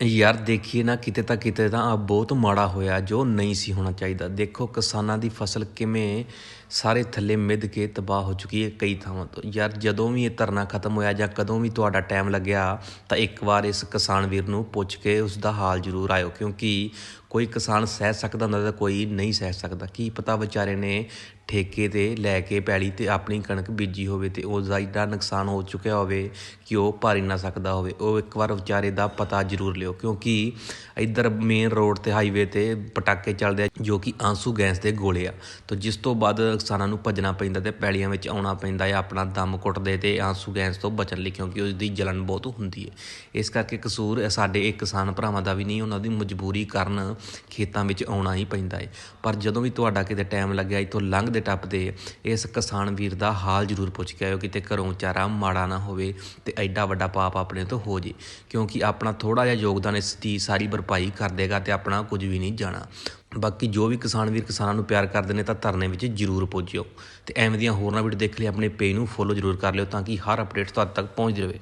ਯਾਰ ਦੇਖੀਏ ਨਾ, ਕਿਤੇ ਤਾਂ ਕਿਤੇ ਤਾਂ ਆ ਬਹੁਤ ਮਾੜਾ ਹੋਇਆ ਜੋ ਨਹੀਂ ਸੀ ਹੋਣਾ ਚਾਹੀਦਾ। ਦੇਖੋ ਕਿਸਾਨਾਂ ਦੀ ਫਸਲ ਕਿਵੇਂ ਸਾਰੇ ਥੱਲੇ ਮਿੱਧ ਕੇ ਤਬਾਹ ਹੋ ਚੁੱਕੀ ਹੈ ਕਈ ਥਾਵਾਂ ਤੋਂ। ਯਾਰ ਜਦੋਂ ਵੀ ਇਹ ਧਰਨਾ ਖਤਮ ਹੋਇਆ ਜਾਂ ਕਦੋਂ ਵੀ ਤੁਹਾਡਾ ਟਾਈਮ ਲੱਗਿਆ, ਤਾਂ ਇੱਕ ਵਾਰ ਇਸ ਕਿਸਾਨ ਵੀਰ ਨੂੰ ਪੁੱਛ ਕੇ ਉਸ ਦਾ ਹਾਲ ਜ਼ਰੂਰ ਆਇਓ, ਕਿਉਂਕਿ ਕੋਈ ਕਿਸਾਨ ਸਹਿ ਸਕਦਾ ਹੁੰਦਾ ਤਾਂ ਕੋਈ ਨਹੀਂ ਸਹਿ ਸਕਦਾ। ਕੀ ਪਤਾ ਵਿਚਾਰੇ ਨੇ ਠੇਕੇ ਤੇ ਲੈ ਕੇ ਪੈਲੀ ਤੇ ਆਪਣੀ ਕਣਕ ਬੀਜੀ ਹੋਵੇ ਤੇ ਉਸ ਦਾ ਏਡਾ ਨੁਕਸਾਨ ਹੋ ਚੁੱਕਿਆ ਹੋਵੇ ਕਿ ਉਹ ਭਰ ਹੀ ਨਾ ਸਕਦਾ ਹੋਵੇ। ਉਹ ਇੱਕ ਵਾਰ ਵਿਚਾਰੇ ਦਾ ਪਤਾ ਜ਼ਰੂਰ ਲਿਓ। ਕਿਉਂਕਿ ਇੱਧਰ ਮੇਨ ਰੋਡ ਤੇ ਹਾਈਵੇ ਤੇ ਪਟਾਕੇ ਚੱਲਦੇ ਆ, ਜੋ ਕਿ ਆਂਸੂ ਗੈਸ ਦੇ ਗੋਲੇ ਆ। ਤਾਂ ਜਿਸ ਤੋਂ ਬਾਅਦ ਕਿਸਾਨਾਂ ਨੂੰ ਭੱਜਣਾ ਪੈਂਦਾ ਤੇ ਪੈਲੀਆਂ ਵਿੱਚ ਆਉਣਾ ਪੈਂਦਾ ਹੈ ਆਪਣਾ ਦਮ ਘੁੱਟਦੇ ਤੇ ਆਂਸੂ ਗੈਸ ਤੋਂ ਬਚਣ ਲਈ, ਕਿਉਂਕਿ ਉਸ ਦੀ ਜਲਨ ਬਹੁਤ ਹੁੰਦੀ ਹੈ। ਇਸ ਕਰਕੇ ਕਸੂਰ ਸਾਡੇ ਇੱਕ ਕਿਸਾਨ ਭਰਾਵਾਂ ਦਾ ਵੀ ਨਹੀਂ, ਉਹਨਾਂ ਦੀ ਮਜਬੂਰੀ ਕਾਰਨ ਖੇਤਾਂ ਵਿੱਚ ਆਉਣਾ ਹੀ ਪੈਂਦਾ ਹੈ ਪਰ ਜਦੋਂ ਵੀ ਤੁਹਾਡਾ ਕਿਤੇ ਟਾਈਮ ਲੱਗਿਆ, ਇੱਥੋਂ ਲੰਘਦੇ ਟੱਪਦੇ ਇਸ ਕਿਸਾਨ ਵੀਰ ਦਾ ਹਾਲ ਜ਼ਰੂਰ ਪੁੱਛ ਕੇ ਆਇਓ, ਕਿਤੇ ਘਰੋਂ ਚਾਰਾ ਮਾੜਾ ਨਾ ਹੋਵੇ ਤੇ ਐਡਾ ਵੱਡਾ ਪਾਪ ਆਪਣੇ ਤੋਂ ਹੋ ਜੇ। ਕਿਉਂਕਿ ਆਪਣਾ ਥੋੜਾ ਜਿਹਾ ਯੋਗਦਾਨ ਇਸ ਦੀ ਸਾਰੀ ਭਰਪਾਈ ਕਰ ਦੇਗਾ ਤੇ ਆਪਣਾ ਕੁਝ ਵੀ ਨਹੀਂ ਜਾਣਾ। ਬਾਕੀ ਜੋ ਵੀ ਕਿਸਾਨ ਵੀਰ ਕਿਸਾਨਾਂ ਨੂੰ ਪਿਆਰ ਕਰਦੇ ਨੇ ਤਾਂ ਧਰਨੇ ਵਿੱਚ ਜ਼ਰੂਰ ਪਹੁੰਚਿਓ ਤੇ ਐਵੇਂ ਦੀਆਂ ਹੋਰਨਾਂ ਵੀਡੀਓ ਦੇਖ ਲਈ, ਆਪਣੇ ਪੇਜ ਨੂੰ ਫੋਲੋ ਜ਼ਰੂਰ ਕਰ ਲਿਓ ਤਾਂ ਕਿ ਹਰ ਅਪਡੇਟ ਤੁਹਾਡੇ ਤੱਕ ਪਹੁੰਚ ਜਾਵੇ।